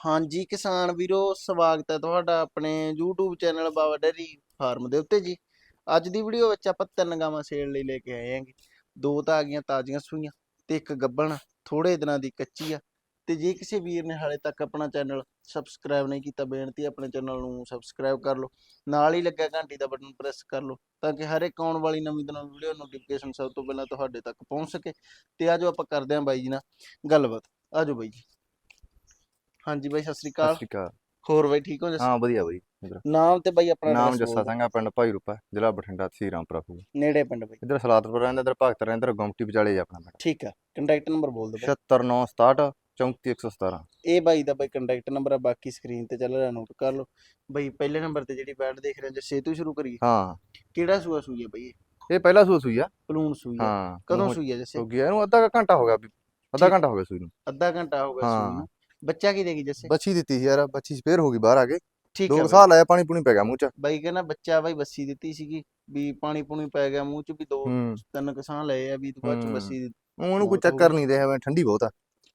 ਹਾਂਜੀ ਕਿਸਾਨ ਵੀਰੋ, ਸਵਾਗਤ ਹੈ ਤੁਹਾਡਾ ਆਪਣੇ YouTube channel Baba dairy farm ਦੇ ਉੱਤੇ ਜੀ। ਅੱਜ ਦੀ ਵੀਡੀਓ ਵਿੱਚ ਆਪਾਂ ਤਿੰਨ ਗਾਵਾਂ ਸੇਲ ਲਈ ਲੈ ਕੇ ਆਏ ਆਂਗੇ ਦੋ ਤਾਂ ਆ ਗਈਆਂ ਤਾਜ਼ੀਆਂ ਸੂਈਆਂ ਤੇ ਇੱਕ ਗੱਬਣ ਥੋੜੇ ਦਿਨਾਂ ਦੀ ਕੱਚੀ ਆ। ਤੇ ਜੇ ਕਿਸੇ ਵੀਰ ਨੇ ਹਾਲੇ ਤੱਕ ਆਪਣਾ ਚੈਨਲ ਸਬਸਕ੍ਰਾਈਬ ਨਹੀਂ ਕੀਤਾ, ਬੇਨਤੀ ਆਪਣੇ ਚੈਨਲ ਨੂੰ ਸਬਸਕ੍ਰਾਈਬ ਕਰ ਲਓ। ਨਾਲ ਹੀ ਲੱਗਿਆ ਘੰਟੀ ਦਾ ਬਟਨ ਪ੍ਰੈਸ ਕਰ ਲਓ, ਤਾਂ ਕਿ ਹਰ ਇੱਕ ਆਉਣ ਵਾਲੀ ਨਵੀਂ ਤੋਂ ਨਵੀਂ ਵੀਡੀਓ ਨੋਟੀਫਿਕੇਸ਼ਨ ਸਭ ਤੋਂ ਪਹਿਲਾਂ ਤੁਹਾਡੇ ਤੱਕ ਪਹੁੰਚ ਸਕੇ। ਤੇ ਆਜੋ ਆਪਾਂ ਕਰਦੇ ਹਾਂ ਬਾਈ ਜੀ ਨਾਲ ਗੱਲਬਾਤ। ਆਜੋ ਬਾਈ ਜੀ। ਹਾਂਜੀ ਬਾਈ ਸਤਿ ਸ੍ਰੀ ਸਤਿ ਅਕਾਲ। ਸ਼੍ਰੀ ਅਕਾਲ। ਹੋਰ ਬਾਈ ਠੀਕ ਹੋ ਜੱਸ? ਹਾਂ ਵਧੀਆ ਬਈ ਇੱਧਰ ਨਾਮ ਤੇ ਬਾਈ ਆਪਣਾ ਨਾਮ address ਜੱਸਾ ਬੋਲ ਦਿਓ। ਸਿੰਘਾ ਪਿੰਡ ਭਾਈ ਰੂਪਾ ਜ਼ਿਲ੍ਹਾ ਬਠਿੰਡਾ ਤਹਿਸੀਲ ਰਾਮਪੁਰਾ ਫੂ ਨੇੜੇ ਪਿੰਡ ਬਾਈ। ਇੱਧਰ ਸਲਾਦਪੁਰ ਰਹਿੰਦਾ ਇੱਧਰ ਭਗਤ ਰਹਿੰਦਾ ਇੱਧਰ ਗੁੰਮਟੀ ਵਿਚਾਲੇ ਜੀ ਆਪਣਾ ਪਿੰਡ। ਠੀਕ ਆ ਕੰਟੈਕਟ ਨੰਬਰ ਬੋਲ ਦਿਓ ਬਾਈ। 76967 34117 ਇਹ ਬਾਈ ਦਾ ਬਾਈ ਕੰਟੈਕਟ ਨੰਬਰ ਆ ਬਾਕੀ ਸਕਰੀਨ ਤੇ ਚੱਲ ਰਿਹਾ ਨੋਟ ਕਰ ਲਓ। ਬਾਈ ਪਹਿਲੇ ਨੰਬਰ ਤੇ ਜਿਹੜੀ ਬੈਡ ਦੇਖ ਰਹੇ ਜੱਸੇ ਤੋਂ ਹੀ ਸ਼ੁਰੂ ਕਰੀਏ। ਹਾਂ। ਕਿਹੜਾ ਸੂਆ ਸੂਈ ਹੈ ਬਾਈ ਇਹ? ਇਹ ਪਹਿਲਾ ਸੂਆ ਸੂਈ ਆ। ਪਲੂਣ ਸੂਈ ਹੈ ਹਾਂ ਕਦੋਂ ਸੂਈ ਹੈ ਜੱਸੇ? ਹੋ ਗਿਆ ਇਹਨੂੰ ਅੱਧਾ ਕੁ ਘੰਟਾ ਹੋ ਗਿਆ ਵੀ ਅੱਧਾ ਠੀਕ। ਘੰਟਾ ਹੋ ਗਿਆ ਸੂਈ ਨੂੰ। ਅੱਧਾ ਘੰਟਾ ਹੋ ਗਿਆ ਸੂਈ ਹਾਂ। ਨੂੰ। ਬੱਚਾ ਕੀ ਦੇਗੀ ਜੱਸੇ? ਬੱਚੀ ਦਿੱਤੀ ਸੀ ਯਾਰ ਬੱਚੀ ਸਪੇਅਰ ਹੋ ਗਈ ਬਾਹਰ ਆ ਕੇ। ਠੀਕ ਦੋ ਹੈ ਬਾਈ। ਸਾਲ ਆਇਆ ਪਾਣੀ ਪੂਣੀ ਪੈ ਗਿਆ ਮੂੰਹ ਚ। ਬਾਈ ਕਹਿੰਦਾ ਬੱਚਾ ਬਾਈ ਬੱਸੀ ਦਿੱਤੀ ਸੀਗੀ ਵੀ ਪਾਣੀ ਪੂਣੀ ਪੈ ਗਿਆ ਮੂੰਹ ਚ ਵੀ ਦੋ ਹੂੰ। ਤਿੰਨ ਕਿਸਾਨ ਲਏ ਆ ਵੀ ਤੋਂ ਬਾਅਦ ਚ ਹੂੰ। ਬੱਸੀ ਉਹਨੂੰ ਕੋਈ ਚੱਕਰ ਨਹੀਂ ਦੇ ਹਵੇਂ ਠੰਡੀ ਬਹੁਤ ਆ।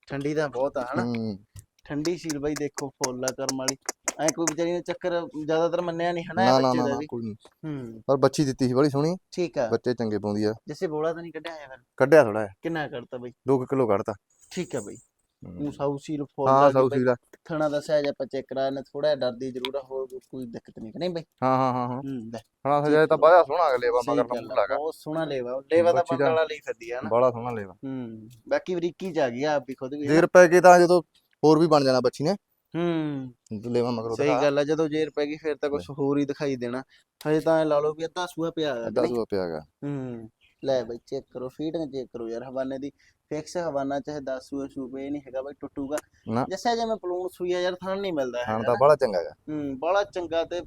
ਠੰਡੀ ਦਾ ਬਹੁਤ ਆ ਹਨਾ? ਹੂੰ। ਠੰਡੀ ਸੀਲ ਬਾਈ ਦੇਖੋ ਫੁੱਲ ਆ ਕਰਮ ਵਾਲੀ। ਐ ਕੋਈ ਵਿਚਾਰੀ ਨੇ ਚੱਕਰ ਜ਼ਿਆਦਾਤਰ ਮੰਨਿਆ ਨਹੀਂ ਹਨਾ ਨਾ ਇਹ ਨਾ ਬੱਚੇ ਦਾ ਨਾ, ਵੀ? ਕੋਈ ਨਹੀਂ। ਹੂੰ। ਪਰ ਬੱਚੀ ਦਿੱਤੀ ਸੀ ਬੜੀ ਸੋਹਣੀ। ਠੀਕ ਆ। ਬੱਚੇ ਚੰਗੇ ਪਾਉਂਦੀ ਆ। ਜਿਸੇ ਬੋਲਾ ਤਾਂ ਨਹੀਂ ਕੱਢਿਆ ਆਇਆ ਫਿਰ ਕੱਢਿਆ ਥੋੜਾ ਕਿੰਨਾ ਕਰਤਾ ਬਾਈ? 2 ਕਿਲੋ ਕੱਢਤਾ। ਠੀਕ ਆ ਬਾਈ। ਹੂੰ। ਮੂੰਹ ਸਾਊ ਸੀਲ ਫੁੱਲ ਹਾਂ ਆ ਸਾਊ ਬਾਈ, ਸੀਲਾ ਥਣਾ ਦਾ ਸਹਿਜ ਆਪਾਂ ਚੈੱਕ ਕਰਾਇਆ ਨੇ ਥੋੜਾ ਡਰਦੀ ਜ਼ਰੂਰ ਆ ਹੋਰ ਕੋਈ ਦਿੱਕਤ ਨਹੀਂ ਨਹੀਂ ਬਾਈ? ਹਾਂ ਹਾਂ ਹਾਂ ਹਾਂ। ਲੈ। ਹਾਂ ਸਜਾਇਆ ਤਾਂ ਬਾਹਲਾ ਸੋਹਣਾ ਅਗਲੇ ਵਾ ਮਗਰ ਲਾਗਾ ਬਹੁਤ ਸੋਹਣਾ ਲੇਵਾ ਲੇਵਾ ਦਾ ਦਾ- ਬੰਗਲਾ ਲਈ ਫਿਰਦੀ ਆ ਨਾ। ਬੜਾ ਸੋਹਣਾ ਲੇਵਾ। ਹੂੰ ਬਾਕੀ ਬਰੀਕੀ ਚ ਆ ਗਈ ਆ ਆਪ ਵੀ ਖੁਦ ਵੀ। ਜੇਰ ਪੈ ਕੇ ਤਾਂ ਜਦੋਂ ਹੋਰ ਵੀ ਬਣ ਜਾਣਾ ਬੱਚੀ ਨੇ। ਹੂੰ। ਲੇਵਾ ਮਗਰੋਂ ਸਹੀ ਗੱਲ ਆ ਜਦੋਂ ਜੇਰ ਪੈ ਗਈ ਫਿਰ ਤਾਂ ਕੁਝ ਹੋਰ ਹੀ ਦਿਖਾਈ ਦੇਣਾ। ਹਜੇ ਤਾਂ ਲਾ ਲਓ ਵੀ ਅੱਧਾ ਸੂਆ ਪਿਆ ਹੈਗਾ ਅੱਧਾ? ਸੂਆ ਪਿਆਗਾ ਹੂੰ। ਲੈ ਬਈ ਚੈੱਕ ਕਰੋ ਫੀਡਿੰਗ ਚੈੱਕ ਕਰੋ ਯਾਰ ਹਵਾਨੇ ਦੀ ਫਿਕਸ ਹਵਾਨਾ ਚਾਹੇ 10 ਸੂਏ ਸੂਪੇ ਨਹੀਂ ਹੈਗਾ ਬਈ ਟੁੱਟੂਗਾ। ਨਾ। ਜਿਵੇਂ ਜਿਵੇਂ ਪਲੂਣ ਸੂਈ ਆ ਯਾਰ ਥਣ ਨਹੀਂ ਮਿਲਦਾ ਖਾਣ ਹੈਗਾ ਤਾਂ ਨਾ। ਬੜਾ ਚੰਗਾ ਹੈਗਾ। ਹੂੰ ਬੜਾ ਚੰਗਾ ਤੇ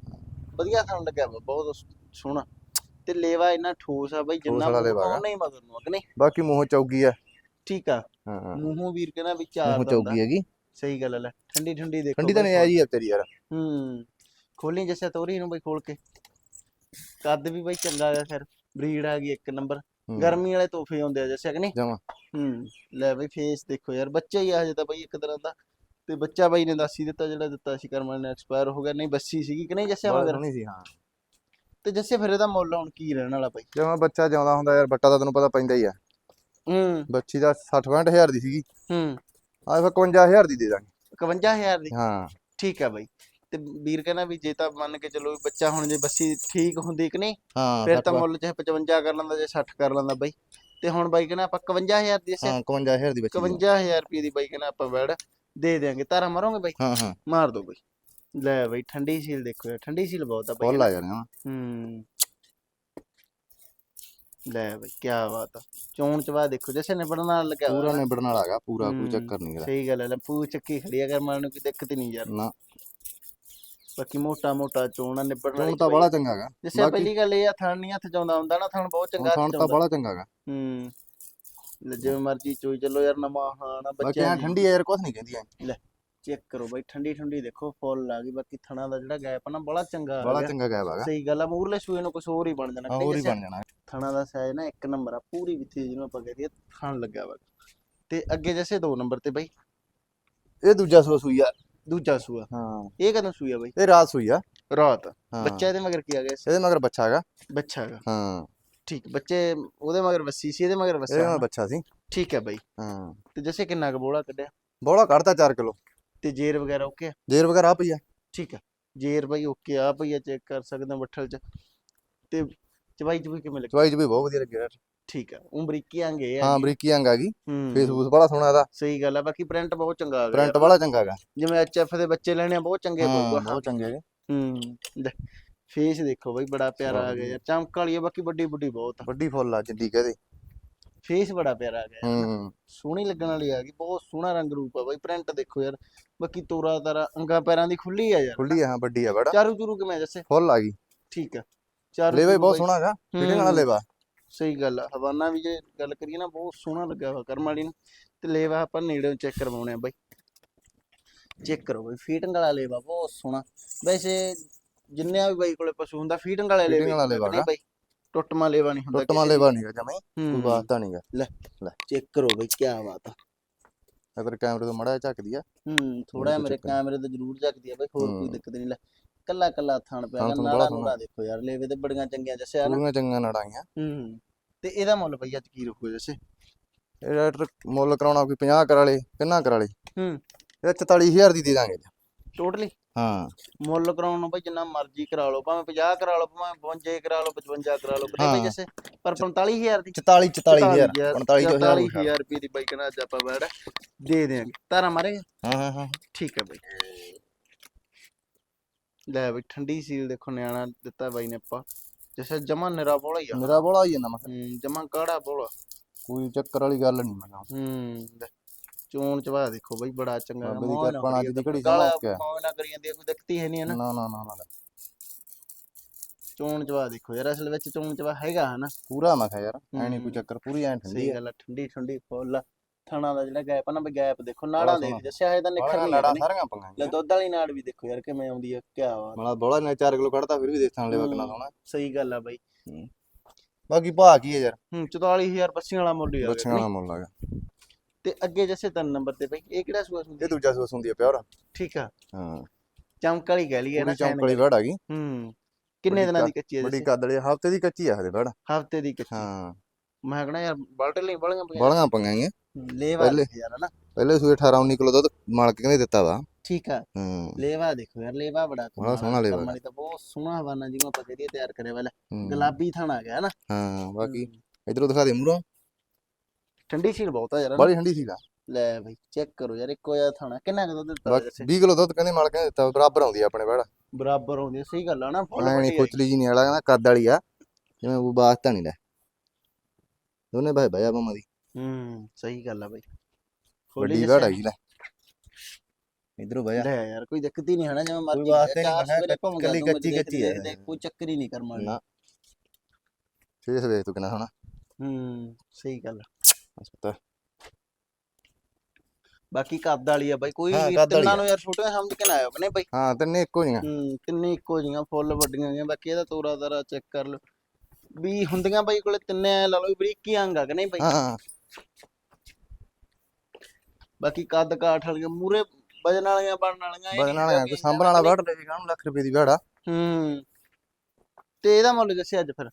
ਵਧੀਆ ਥਣ ਲੱਗਿਆ ਵਾ ਬਹੁਤ ਸੋਹਣਾ। ਤੇ ਲੇਵਾ ਇੰਨਾ ਠੋਸ ਆ ਬਈ ਜਿੰਨਾ ਵਾਲਾ ਲੇਵਾ ਮੂੰਹ ਹੈਗਾ। ਨਹੀਂ ਮਗਰ ਨੂੰ ਅਗਨੇ ਬਾਕੀ ਮੂੰਹ ਚੌਗੀ ਆ। ਠੀਕ ਆ। ਹਾਂ ਹਾਂ। ਮੂੰਹੋਂ ਵੀਰ ਕਹਿੰਦਾ ਵੀ ਚਾਰ ਮੂੰਹ ਦੰਦ ਆ। ਚੌਗੀ ਹੈਗੀ। ਸਹੀ ਗੱਲ ਆ ਲੈ ਠੰਡੀ ਠੰਡੀ ਦੇਖੋ ਠੰਡੀ ਤਾਂ ਨਹੀਂ ਆ ਜੀ ਤੇਰੀ ਯਾਰ। ਹੂੰ ਖੋਲੀ ਜੱਸਾ ਤੋਰੀ ਨੂੰ ਬਈ ਖੋਲ ਕੇ। ਕੱਦ ਵੀ ਬਈ ਚੰਗਾ ਆ ਫਿਰ ਬਰੀਡ ਆ ਗਈ ਇੱਕ ਨੰਬਰ। ਗਰਮੀ ਵਾਲੇ ਤੋਹਫੇ ਹੁੰਦੇ ਆ ਜੱਸਾ ਕਿ ਨਹੀਂ? ਜਮਾਂ। ਹੂੰ ਲੈ ਬਈ ਫੇਸ ਦੇਖੋ ਯਾਰ ਬੱਚਾ ਹੀ ਆ ਹਜੇ ਤਾਂ ਬਈ ਇੱਕ ਤਰ੍ਹਾਂ ਦਾ। ਤੇ ਬੱਚਾ ਬਾਈ ਨੇ ਦੱਸ ਹੀ ਦਿੱਤਾ ਜਿਹੜਾ ਦਿੱਤਾ ਸੀ ਕਰਮਨ ਨੇ ਐਕਸਪਾਇਰ ਹੋ ਗਿਆ ਨਹੀਂ ਬੱਸੀ ਸੀਗੀ ਕਿ ਨਹੀਂ ਮਗਰ ਸੋਹਣੀ ਸੀ ਹਾਂ। ਤੇ ਜੱਸੇ ਫਿਰ ਇਹਦਾ ਮੁੱਲ ਹੁਣ ਕੀ ਰਹਿਣ ਵਾਲਾ ਬਾਈ? ਜਦੋਂ ਬੱਚਾ ਜਿਉਂਦਾ ਹੁੰਦਾ ਯਾਰ ਬੱਟਾ ਤਾਂ ਤੈਨੂੰ ਪਤਾ ਪੈਂਦਾ ਹੀ ਆ। ਹੂੰ। ਬੱਚੀ ਦਾ 60 ਹਜ਼ਾਰ ਦੀ ਸੀਗੀ। ਹੂੰ। ਆ ਫਿਰ 51000 ਦੀ ਦੇ ਦਾਂਗੇ। 51000 ਦੀ? ਹਾਂ। ਠੀਕ ਆ ਬਾਈ। ਤੇ ਵੀਰ ਕਹਿੰਦਾ ਵੀ ਜੇ ਤਾਂ ਮੰਨ ਕੇ ਚੱਲੋ ਬੱਚਾ ਹੁਣ ਜੇ ਬੱਸੀ ਠੀਕ ਹੁੰਦੀ ਕਿ ਨਹੀਂ ਹਾਂ ਫਿਰ ਤਾਂ 60 ਮੁੱਲ ਚਾਹੇ 55 ਕਰ ਲੈਂਦਾ ਜੇ 60 ਕਰ ਲੈਂਦਾ ਬਾਈ। ਤੇ ਹੁਣ ਬਾਈ ਕਹਿੰਦਾ ਆਪਾਂ 51000 ਦੀ ਹਾਂ 51000 ਦੀ ਬੱਚੀ ਦੀ। 51000 ਰੁਪਏ ਦੀ ਬਾਈ ਕਹਿੰਦਾ ਆਪਾਂ ਬੈੜ ਦੇ ਦੇਾਂਗੇ ਤਾਰਾ ਮਾਰੋਗੇ ਬਾਈ? ਹਾਂ ਹਾਂ। ਮਾਰ ਦੋ ਬਾਈ। ਲੈ ਬਾਈ ਠੰਡੀ ਸੀਲ ਦੇਖੋ ਠੰਡੀ ਸੀਲ ਬਹੁਤ ਆ ਬਾਈ ਫੁੱਲ ਆ ਜਾਣਾ ਹੂੰ। ਲੈ ਬਾਈ ਕੀ ਬਾਤ ਆ। ਚੋਣ ਚਵਾ ਦੇਖੋ ਜੈਸੇ ਨਿਬੜਨ ਨਾਲ ਲੱਗਿਆ ਪੂਰਾ। ਨਿਬੜਨ ਵਾਲਾ ਹੈਗਾ ਪੂਰਾ ਕੋਈ ਚੱਕਰ ਨਹੀਂ ਸਹੀ ਗੱਲ ਹੈ ਲੈ ਪੂ ਚੱਕੀ ਖੜੀ ਆ ਕਰ ਮਾਰਨ ਨੂੰ ਕੋਈ ਦਿੱਕਤ ਨਹੀਂ ਯਾਰ। ਨਾ। ਬਾਕੀ ਮੋਟਾ ਮੋਟਾ ਚੋਣ ਆ ਵਾਲੀ ਹੁਣ ਤਾਂ ਬੜਾ ਚੰਗਾ ਹੈਗਾ। ਜਿਸੇ ਪਹਿਲੀ ਗੱਲ ਇਹ ਆ ਥਣ ਨਹੀਂ ਹੱਥ ਚਾਉਂਦਾ ਹੁੰਦਾ ਨਾ ਥਣ ਬਹੁਤ ਚੰਗਾ ਹੱਥ ਖਾਣ ਤਾਂ ਬੜਾ ਚੰਗਾ ਹੈਗਾ। ਹੂੰ ਲੈ ਜਿਵੇਂ ਮਰਜ਼ੀ ਚੋਈ ਚੱਲੋ ਯਾਰ ਨਵਾਂ ਹਾਂ ਨਾ ਬਾਕੀ ਬੱਚਿਆਂ ਠੰਡੀ ਆ ਯਾਰ ਕੁਝ ਨਹੀਂ ਕਹਿੰਦੀ ਐ। ਚੈੱਕ ਕਰੋ ਬਾਈ ਠੰਡੀ ਠੰਡੀ ਦੇਖੋ ਫੁੱਲ ਆ ਗਈ। ਬਾਕੀ ਥਣਾ ਦਾ ਜਿਹੜਾ ਗੈਪ ਆ ਨਾ ਬੜਾ ਚੰਗਾ ਆ ਬੜਾ ਚੰਗਾ ਗਾਇਬ ਹੈਗਾ ਸਹੀ ਗੱਲ ਆ ਮੂਰਲੇ ਸੂਏ ਨੂੰ ਕੁਝ ਹੋਰ ਹੀ ਬਣ ਜਾਣਾ ਹੋਰ ਹੀ ਬਣ ਜਾਣਾ। ਥਣਾ ਦਾ ਸਾਈਜ਼ ਨਾ ਇੱਕ ਨੰਬਰ ਆ ਪੂਰੀ ਵਿੱਥੀ ਜਿਹਨੂੰ ਆਪਾਂ ਕਹਦੇ ਥਣ ਲੱਗਾ ਵਾ। ਤੇ ਅੱਗੇ ਜੈਸੇ ਦੋ ਨੰਬਰ ਤੇ ਬਾਈ। ਇਹ ਦੂਜਾ ਸੂਆ ਸੂਈ ਆ ਦੂਜਾ ਸੂਆ ਹਾਂ। ਇਹ ਕਦੋਂ ਸੂਆ ਬਾਈ? ਇਹ ਰਾਤ ਸੂਈ ਆ। ਰਾਤ। ਹਾਂ। ਬੱਚਾ ਇਹਦੇ ਮਗਰ ਕੀ ਆ ਗਿਆ? ਇਹਦੇ ਮਗਰ ਬੱਚਾ ਹੈਗਾ। ਬੱਚਾ ਹੈਗਾ। ਹਾਂ। ਠੀਕ ਬੱਚੇ ਉਹਦੇ ਮਗਰ ਵੱਸੀ ਸੀ ਇਹਦੇ ਮਗਰ ਇਹਦੇ ਵੱਸਾ ਮਗਰ ਬੱਚਾ ਸੀ। ਠੀਕ ਹੈ ਬਾਈ। ਹਾਂ। ਤੇ ਜੈਸੇ ਕਿੰਨਾ ਕੁ ਬੋਲਾ ਕੱਢਿਆ? ਬੋਲਾ ਕੱਢਤਾ 4 ਕਿਲੋ। ਤੇ ਜੇਰ ਵਗੈਰਾ ਓਕੇ ਆ? ਜੇਰ ਵਗੈਰਾ ਆ ਪਈ ਆ। ਠੀਕ ਆ। ਜੇਰ ਬਾਈ ਓਕੇ ਆ ਭਈਆ ਚੈੱਕ ਕਰ ਸਕਦੇ ਹੋ ਬੱਠਲ ਚ। ਤੇ ਚਵਾਈ ਚਵਾਈ ਕਿਵੇਂ ਲੱਗੀ? ਚਵਾਈ ਚ ਵੀ ਬਹੁਤ ਵਧੀਆ ਲੱਗਿਆ ਯਾਰ ਠੀਕ ਆ ਉਮਰੀਕੀ ਆਂਗੇ ਆ ਹਾਂ ਬਰੀਕੀ ਅੰਗ ਆ ਗਈ। ਹੂੰ। ਫੇਸਬੁਕ ਬੜਾ ਸੋਹਣਾ ਇਹਦਾ। ਸਹੀ ਗੱਲ ਆ ਬਾਕੀ ਪ੍ਰਿੰਟ ਬਹੁਤ ਚੰਗਾ ਆ ਪ੍ਰਿੰਟ ਬੜਾ ਚੰਗਾ ਹੈਗਾ। ਜਿਵੇਂ ਐਚਐਫ ਦੇ ਬੱਚੇ ਲੈਣੇ ਆ ਬਹੁਤ ਚੰਗੇ ਪਊਗਾ ਬਹੁਤ ਚੰਗੇ ਹੂੰ ਫੇਸ ਦੇਖੋ ਬਈ ਬੜਾ ਪਿਆਰਾ ਆ ਗਿਆ ਯਾਰ। ਚਮਕ ਵਾਲੀ ਆ ਬਾਕੀ ਵੱਡੀ ਵੱਡੀ ਬਹੁਤ ਆ। ਵੱਡੀ ਫੁੱਲ ਆ ਜਿੱਡੀ ਕਹਦੇ। ਫੇਸ ਬੜਾ ਪਿਆਰਾ ਆ ਗਿਆ। ਹੂੰ। ਸੋਹਣੀ ਲੱਗਣ ਵਾਲੀ ਆ ਗਈ ਬਹੁਤ ਸੋਹਣਾ ਰੰਗ ਰੂਪ ਆ ਬਈ ਪ੍ਰਿੰਟ ਦੇਖੋ ਯਾਰ। ਬਾਕੀ ਤੋਰਾ ਤਾਰਾ ਅੰਗਾ ਪੈਰਾਂ ਦੀ ਖੁੱਲੀ ਆ ਯਾਰ। ਖੁੱਲੀ ਆ ਹਾਂ ਵੱਡੀ ਆ ਬੜਾ। ਚਾਰੂ ਚੂਰੂ ਕਿਵੇਂ ਜੱਸੇ ਫੁੱਲ ਆ ਗਈ। ਠੀਕ ਆ। ਚਾਰੂ ਵੀ ਚੂਰੂ ਬਹੁਤ ਬਈ- ਸੋਹਣਾ ਹੈਗਾ। ਫਿਟਿੰਗ ਵਾਲਾ ਹੂੰ। ਲੇਵਾ। ਸਹੀ ਗੱਲ ਆ ਹਵਾਨਾ ਵੀ ਜੇ ਗੱਲ ਕਰੀਏ ਨਾ ਬਹੁਤ ਸੋਹਣਾ ਲੱਗਾ ਵਾ ਕਰਮ ਵਾਲੀ ਨੂੰ ਤੇ ਲੇਵਾ ਆਪਾਂ ਨੇੜਿਓਂ ਚੈੱਕ ਕਰਵਾਉਣੇ ਆ ਬਾਈ। ਚੈੱਕ ਕਰੋ ਬਾਈ ਫੀਟਿੰਗ ਵਾਲਾ ਲੇਵਾ ਬਹੁਤ ਸੋਹਣਾ। ਵੈਸੇ ਜਿੰਨਿਆਂ ਵੀ ਬਾਈ ਕੋਲੇ ਪਸ਼ੂ ਹੁੰਦਾ ਫੀਟਿੰਗ ਵਾਲੇ ਲੇਵੇ ਵਾਲਾ ਨਹੀਂ ਬਾਈ। ਟੁੱਟਮਾ ਲੇਵਾ ਨਹੀਂ ਹੁੰਦਾ ਟੁੱਟਮਾ ਲੇਵਾ ਨਹੀਂਗਾ ਜਮੇ ਕੋਈ ਹੂੰ। ਵਾਸਤਾ ਨਹੀਂਗਾ ਚੈੱਕ ਕਰੋ ਬਾਈ ਕੀ ਬਾਤ ਆ। ਅਗਰ ਕੈਮਰੇ ਤੋਂ ਮੜਾ ਝੱਕਦੀ ਆ। ਹੂੰ ਥੋੜਾ ਮੇਰੇ। ਕੈਮਰੇ ਤੇ ਜ਼ਰੂਰ ਜਗਦੀ ਆ ਬਈ ਹੋਰ ਕੋਈ। ਦਿੱਕਤ ਨਹੀਂ ਲੈ। ਕੱਲਾ ਕੱਲਾ ਥਣ ਪਿਆ ਗਾ, ਥੁਣ ਨਾਲਾ ਬੜਾ ਨੂਲਾ ਦੇਖੋ ਯਾਰ ਲੇਵੇ ਤੇ ਬੜੀਆਂ ਚੰਗੀਆਂ ਜੱਸਿਆ ਨਾ ਪੂਰੀਆਂ ਚੰਗੀਆਂ ਨੜਾਈਆਂ ਹੂੰ ਤੇ ਇਹਦਾ ਮੁੱਲ ਬਈ ਅੱਜ ਕੀ ਰੱਖੋ ਜੱਸੇ? ਇਹ ਰੇਟ ਮੁੱਲ ਕਰਾਉਣਾ ਕੋਈ 50 ਕਰਾਲੇ ਕਿੰਨਾ ਕਰਾਲੇ। ਹੂੰ। ਇਹ 44000 ਦੀ ਦੇ ਦਾਂਗੇ ਜੀ। ਟੋਟਲੀ ਹਾਂ। ਮੁੱਲ ਕਰਾਉਣ ਨੂੰ ਬਈ ਜਿੰਨਾ ਮਰਜ਼ੀ ਕਰਾ ਲਓ ਭਾਵੇਂ 50 ਕਰਾ ਲਓ ਭਾਵੇਂ 52 ਕਰਾ ਲਓ 55 ਕਰਾ ਲਓ ਕਿੰਨੇ ਬਈ ਹਾਂ। ਜੱਸੇ। ਪਰ 45000 ਦੀ 44 44000 45000 44000 ਰੁਪਏ। ਦੀ ਬਾਈ ਕਹਿੰਦਾ ਅੱਜ ਆਪਾਂ ਬੈੜ ਦੇ ਦੇਾਂਗੇ ਤਾਰਾ ਮਾਰੇਗਾ? ਹਾਂ ਹਾਂ ਹਾਂ। ਠੀਕ ਹੈ ਬਾਈ। ਲੈ ਬਈ ਠੰਡੀ ਸੀਲ ਦੇਖੋ ਨਿਆਣਾ ਦਿੱਤਾ ਬਾਈ ਨੇ ਆਪਾਂ। ਜਿਵੇਂ ਜਮਾ ਨਿਰਾ ਬੋਲਾ ਹੀ ਆ। ਮੇਰਾ ਬੋਲਾ ਹੀ ਜਾਂਦਾ ਮੈਂ ਕਿਹਾ, ਹੂੰ ਜਮਾ ਕਾੜਾ ਬੋਲਾ। ਕੋਈ ਚੱਕਰ ਵਾਲੀ ਗੱਲ ਨਹੀਂ ਮੈਂ ਕਿਹਾ। ਹੂੰ ਲੈ, ਚੋਣ ਚਵਾ ਦੇਖੋ ਬਈ ਬੜਾ ਚੰਗਾ ਬਾਬੇ ਦੀ ਕਿਰਪਾ ਨਾਲ ਕਰੀ ਘੜੀ ਕੇ ਜਾਂਦੀ ਆ, ਕੋਈ ਦਿੱਕਤੀ ਹੈ ਨਹੀਂ ਹੈ ਨਾ। ਨਾ ਨਾ ਨਾ ਨਾ ਨਾ। ਚੋਣ ਚਵਾ ਦੇਖੋ ਯਾਰ ਅਸਲ ਵਿੱਚ ਚੋਣ ਚਵਾ ਹੈਗਾ ਹਨਾ। ਪੂਰਾ ਮੈਂ ਕਿਹਾ ਯਾਰ ਐ ਨਹੀਂ ਕੋਈ ਹੂੰ। ਚੱਕਰ ਪੂਰੀ ਐ ਠੰਡੀ ਸਹੀ ਆ। ਗੱਲ ਆ ਠੰਡੀ ਠੰਡੀ ਫੁੱਲ ਥਣਾ ਦਾ ਜਿਹੜਾ ਗੈਪ ਆ ਨਾ ਬਈ ਗੈਪ ਦੇਖੋ ਨਾੜਾਂ ਦੇਖ। ਜੱਸਿਆ ਇਹ ਤਾਂ ਨਿਖਰ ਬੜਾ ਨਹੀਂ ਆਉਂਦੀ। ਸਾਰੀਆਂ ਲੈ ਪੰਗਾਂ ਦੁੱਧ ਵਾਲੀ ਨਾੜ ਵੀ ਦੇਖੋ ਯਾਰ ਕਿਵੇਂ ਆਉਂਦੀ ਆ ਕਿਆ ਵਾ ਮਲਾ ਬੋਲਾ ਨੇ 4 ਕਿਲੋ ਕੱਢਦਾ ਫਿਰ ਵੀ ਦੇਖਣ ਲੈਵਾ ਕਿੰਨਾ ਹੂੰ। ਸੋਹਣਾ ਸਹੀ ਗੱਲ ਆ ਬਾਈ। ਬਾਕੀ ਭਾਅ ਕੀ ਹੈ ਯਾਰ? ਹੂੰ 44000 ਬੱਸੀਆਂ ਵਾਲਾ ਮੁੱਲ ਹੀ ਆ ਗਿਆ ਦਾ ਮੁੱਲ ਹੈਗਾ ਤੇ ਅੱਗੇ ਜੱਸੇ ਤਿੰਨ ਨੰਬਰ ਤੇ ਬਾਈ ਇਹ ਕਿਹੜਾ ਸੂਆ ਸੁਣਦੀ ਇਹ ਦੂਜਾ ਸੂਸ ਹੁੰਦੀ ਆ ਪਿਓਰ। ਠੀਕ ਆ। ਹਾਂ। ਚਮਕ ਵਾਲੀ ਕਹਿ ਲਈਏ ਨਾ ਚੌਂਕ ਵਾਲੀ ਵੜ ਆ ਗਈ। ਹੂੰ। ਕਿੰਨੇ ਦਿਨਾਂ ਦੀ ਕੱਚੀ ਹੈ ਬੜੀ ਜੱਸੇ? ਕੱਦ ਵਾਲੀ ਹਫ਼ਤੇ ਦੀ ਕੱਚੀ ਆ ਹਲੇ ਵੜ। ਹਫ਼ਤੇ ਦੀ ਕੱਚੀ। ਹਾਂ। ਮੈਂ ਕਹਣਾ ਯਾਰ ਬਲਟ ਲਈ ਬੜੀਆਂ ਪਈਆਂ। ਬੜੀਆਂ ਪੰਗਾਂ ਗਈਆਂ ਲੇਵਾ ਪਹਿਲੇ- ਦੇਖ ਯਾਰ ਹਨਾ? ਪਹਿਲੇ ਸੂਏ 18 19 ਕਿਲੋ ਦੁੱਧ ਮਾਲਕ ਕਹਿੰਦੇ ਦਿੱਤਾ ਵਾ। ਠੀਕ ਆ। ਹੂੰ। ਲੇਵਾ ਦੇਖੋ ਯਾਰ ਲੇਵਾ ਬੜਾ ਕਮਾਲ ਸੋਹਣਾ ਆ, ਲੇਵਾ। ਕਰਮ ਵਾਲੀ ਤਾਂ ਬਹੁਤ ਸੋਹਣਾ ਹਵਾਨਾ ਜਿਵੇਂ ਆਪਾਂ ਕਹਦੇ ਤਿਆਰ ਕਰੇ ਵਾਲਾ ਹੂੰ। ਗੁਲਾਬੀ ਥਣ ਆ ਗਿਆ ਨਾ ਹਾਂ ਬਾਕੀ ਹੂੰ। ਇਧਰੋਂ ਦਿਖਾ ਦੇ ਮੂਰੋਂ ਠੰਡੀ ਸੀਲ ਬਹੁਤ ਆ ਯਾਰ ਹਨਾ। ਬੜੀ ਠੰਡੀ ਸੀਗਾ ਲੈ ਚੈੱਕ ਕਰੋ ਯਾਰ ਇੱਕੋ ਜਿਹਾ ਥਾਣਾ। ਕਿੰਨਾ ਕੁ ਦੁੱਧ ਦਿੱਤਾ ਬਾਕੀ ਜੱਸੇ 20 ਕਿਲੋ ਦੁੱਧ ਕਹਿੰਦੇ ਮਾਲਕ ਨੇ ਦਿੱਤਾ ਬਰਾਬਰ ਆਉਂਦੀ ਆ ਆਪਣੇ ਵੜ। ਬਰਾਬਰ ਆਉਂਦੀ ਆ, ਸਹੀ ਗੱਲ ਆ ਨਾ ਫੁੱਲ ਐ ਨਹੀਂ ਵੱਡੀ ਆਈ। ਖੁਚਲੀ ਜੀ ਨਹੀਂ ਵਾਲਾ ਕਹਿੰਦਾ ਕੱਦ ਵਾਲੀ ਆ। ਜਿਵੇਂ ਉਹ ਬਾਸਤਾ ਨਹੀਂ ਲੈ। ਦੋਨੇ ਭਾਈ ਭਾਈ ਆਪਾਂ ਦੀ ਹੂੰ ਸਹੀ ਗੱਲ ਆ ਬਈ। ਖੋਲੀ ਵੱਡੀ ਵੜ ਹੈਗੀ ਲੈ ਇਧਰੋਂ ਭਾਈ ਲੈ ਯਾਰ ਕੋਈ ਦਿੱਕਤ ਹੀ ਨਹੀਂ ਹੈ ਨਾ ਜਿਵੇਂ ਮਰਜ਼ੀ ਵਾਸਤੇ ਨੀ ਚਾਰ ਬਣਿਆ, ਸਵੇਰੇ ਘੁੰਮ ਗਿਆ ਕੱਲੀ ਕੱਚੀ- ਦੇਖ- ਕੱਚੀ ਹੈ। ਦੇਖ- ਦੇਖ, ਕੋਈ ਚੱਕਰ ਹੀ ਨਹੀਂ ਕਰਮ ਨਾ। ਫੇਸ ਵੇਖ ਤੂੰ ਕਿੰਨਾ ਸੋਹਣਾ। ਹੂੰ ਸਹੀ ਗੱਲ ਆ। ਪਤਾ। ਬਾਕੀ ਕੱਦ ਵਾਲੀ ਆ ਬਾਈ ਕੋਈ ਹਾਂ, ਵੀ ਕੱਦ ਵਾਲੀ ਤਿੰਨਾਂ। ਨੂੰ ਯਾਰ ਛੋਟੀਆਂ ਸਮਝ ਕੇ ਨਾ ਆਇਓ ਨਹੀਂ ਬਾਈ। ਹਾਂ ਤਿੰਨੇ ਇੱਕੋ ਜੀਆਂ ਹੂੰ ਤਿੰਨੇ ਇੱਕੋ ਜੀਆਂ ਫੁੱਲ ਵੱਡੀਆਂ ਗਈਆਂ ਬਾਕੀ ਇਹਦਾ ਤੋਰਾ ਤਾਰਾ ਚੈੱਕ ਕਰ ਲਓ। ਵੀ ਹੁੰਦੀਆਂ ਬਾਈ ਕੋਲੇ ਤਿੰਨੇ ਲਾ ਲਓ ਅੰਗ ਆ ਕਿ ਨਹੀਂ ਬਾਈ? ਹਾਂ। ਬਾਕੀ ਕੱਦ ਕਾਠ ਵਾਲੀਆਂ ਮੂਰੇ ਵਜਨ ਵਾਲੀਆਂ ਬਣਨ ਵਾਲੀਆਂ ਇਹ ਬਦਨ ਨਹੀਂ ਵਾਲਾ ਹੈਗੀਆਂ ਸਾਂਭਣ ਵਾਲਾ ਵੜ ਲੇਗਾ ਉਹਨੂੰ ਲੱਖ ਰੁਪਏ ਦੀ ਵੜ ਹੂੰ। ਤੇ ਇਹਦਾ ਮੁੱਲ ਦੱਸਿਆ ਅੱਜ ਫਿਰ?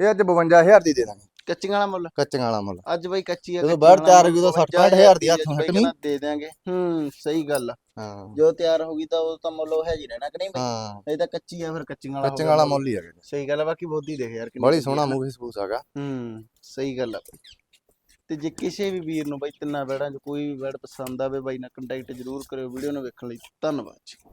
ਇਹ ਅੱਜ 52000 ਦੀ ਦੇ ਦਾਂਗੇ। ਕੱਚੀਆਂ ਵਾਲਾ ਮੁੱਲ? ਕੱਚੀਆਂ ਵਾਲਾ ਮੁੱਲ। ਅੱਜ ਬਾਈ ਕੱਚੀ ਆ ਜਦੋਂ ਬਾਹਰ ਤਿਆਰ ਮੁੱਲ ਹੋਈ ਉਦੋਂ 60 52 ਹਜ਼ਾਰ ਦੀ ਹੱਥ ਹਟਣੀ। ਦੇ ਦਿਆਂਗੇ। ਹੂੰ ਸਹੀ ਗੱਲ ਹਾਂ। ਜੋ ਤਿਆਰ ਹੋ ਗਈ ਤਾਂ ਉਹ ਤਾਂ ਮੁੱਲ ਉਹ ਹੈ ਜੀ ਰਹਿਣਾ ਕਿ ਨਹੀਂ ਬਾਈ? ਹਾਂ। ਇਹ ਤਾਂ ਕੱਚੀ ਆ ਫਿਰ ਕੱਚੀਆਂ ਵਾਲਾ ਹੋ ਕੱਚੀਆਂ ਵਾਲਾ ਮੁੱਲ। ਹੀ ਹੈਗਾ ਸਹੀ ਗੱਲ ਆ ਬਾਕੀ ਬੋਦੀ ਦੇਖ ਯਾਰ ਕਿੰਨੀ ਬੜੀ ਸੋਹਣਾ। ਮੂਵੀ ਸਪੂਸ ਹੈਗਾ। ਹੂੰ ਸਹੀ ਗੱਲ ਆ। ਤੇ ਜੇ ਕਿਸੇ ਵੀ ਵੀਰ ਨੂੰ ਬਾਈ ਤਿੰਨਾਂ ਬੈੜਾਂ 'ਚ ਕੋਈ ਵੀ ਬੈੜ ਪਸੰਦ ਆਵੇ ਬਾਈ ਨਾਲ ਕੰਟੈਕਟ ਜ਼ਰੂਰ ਕਰਿਓ ਵੀਡੀਓ ਨੂੰ ਵੇਖਣ ਲਈ ਧੰਨਵਾਦ ਜੀ।